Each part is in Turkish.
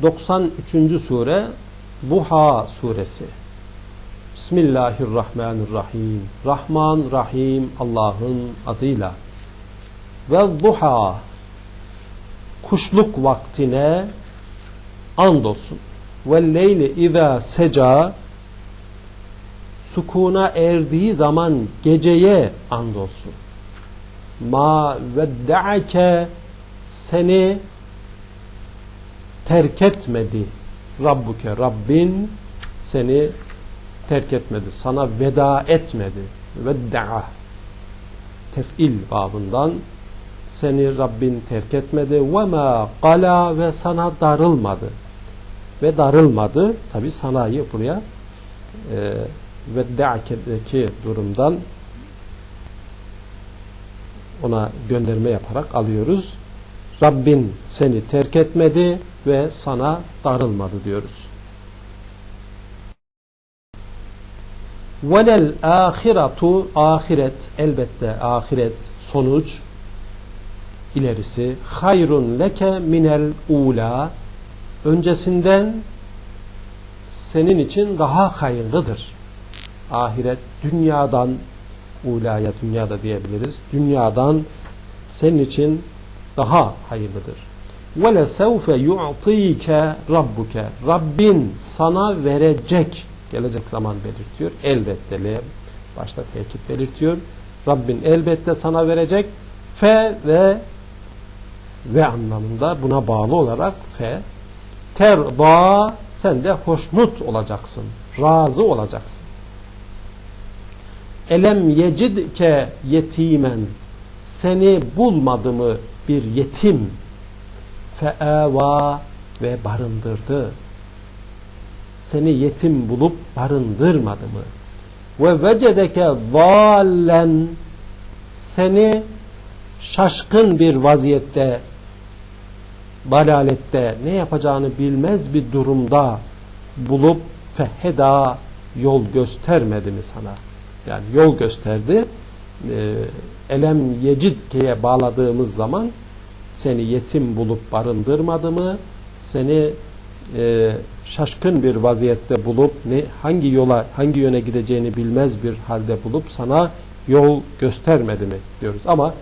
93. sure Duha suresi. Bismillahirrahmanirrahim. Rahman Rahim Allah'ın adıyla. Ve duha kuşluk vaktine andolsun. Ve leyli izâ seca sukuna erdiği zaman geceye andolsun. Ma vedde'ake seni terk etmedi. Rabbuke Rabbin seni terk etmedi. Sana veda etmedi. Vedda'a tef'il babından seni Rabbin terk etmedi. Ve ma gala ve sana darılmadı. Ve darılmadı. Tabi sanayı buraya e, vedda'kedeki durumdan ona gönderme yaparak alıyoruz. Rabbin seni terk etmedi ve sana darılmadı diyoruz. Velel ahiratu ahiret elbette ahiret sonuç ilerisi hayrun leke minel ula öncesinden senin için daha hayırlıdır. Ahiret dünyadan ulaya dünyada diyebiliriz. Dünyadan senin için daha hayırlıdır. Ve le sevfe yu'tike rabbuke. Rabbin sana verecek gelecek zaman belirtiyor. Elbette le başta tekit belirtiyor. Rabbin elbette sana verecek. Fe ve ve anlamında buna bağlı olarak fe terda sen de hoşnut olacaksın. Razı olacaksın. Elem yecidke yetimen seni bulmadı mı bir yetim feeva ve barındırdı. Seni yetim bulup barındırmadı mı? Ve vecedeke zallen seni şaşkın bir vaziyette dalalette ne yapacağını bilmez bir durumda bulup feheda yol göstermedi mi sana? Yani yol gösterdi. Ee, elem yecidkeye bağladığımız zaman seni yetim bulup barındırmadı mı? Seni e, şaşkın bir vaziyette bulup ne hangi yola hangi yöne gideceğini bilmez bir halde bulup sana yol göstermedi mi diyoruz. Ama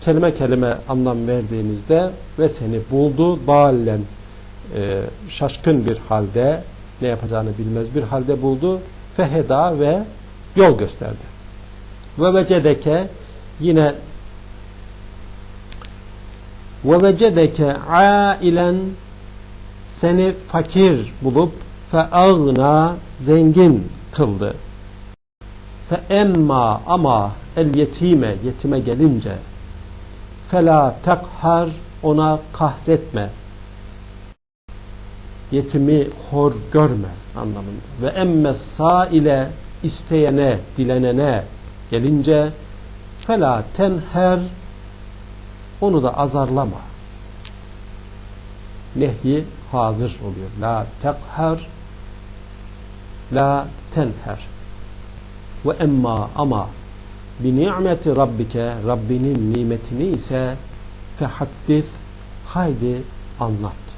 kelime kelime anlam verdiğimizde ve seni buldu ballen e, şaşkın bir halde ne yapacağını bilmez bir halde buldu feheda ve yol gösterdi. Ve vecedeke yine ve vecedeke ailen seni fakir bulup fe ağna zengin kıldı. Fe emma ama el yetime yetime gelince fela tekhar ona kahretme. Yetimi hor görme anlamında. Ve emme ile isteyene, dilenene gelince fela tenher onu da azarlama. Nehyi hazır oluyor. La tekhar la tenher ve emma ama bi ni'meti rabbike Rabbinin nimetini ise fehaddis haydi anlat.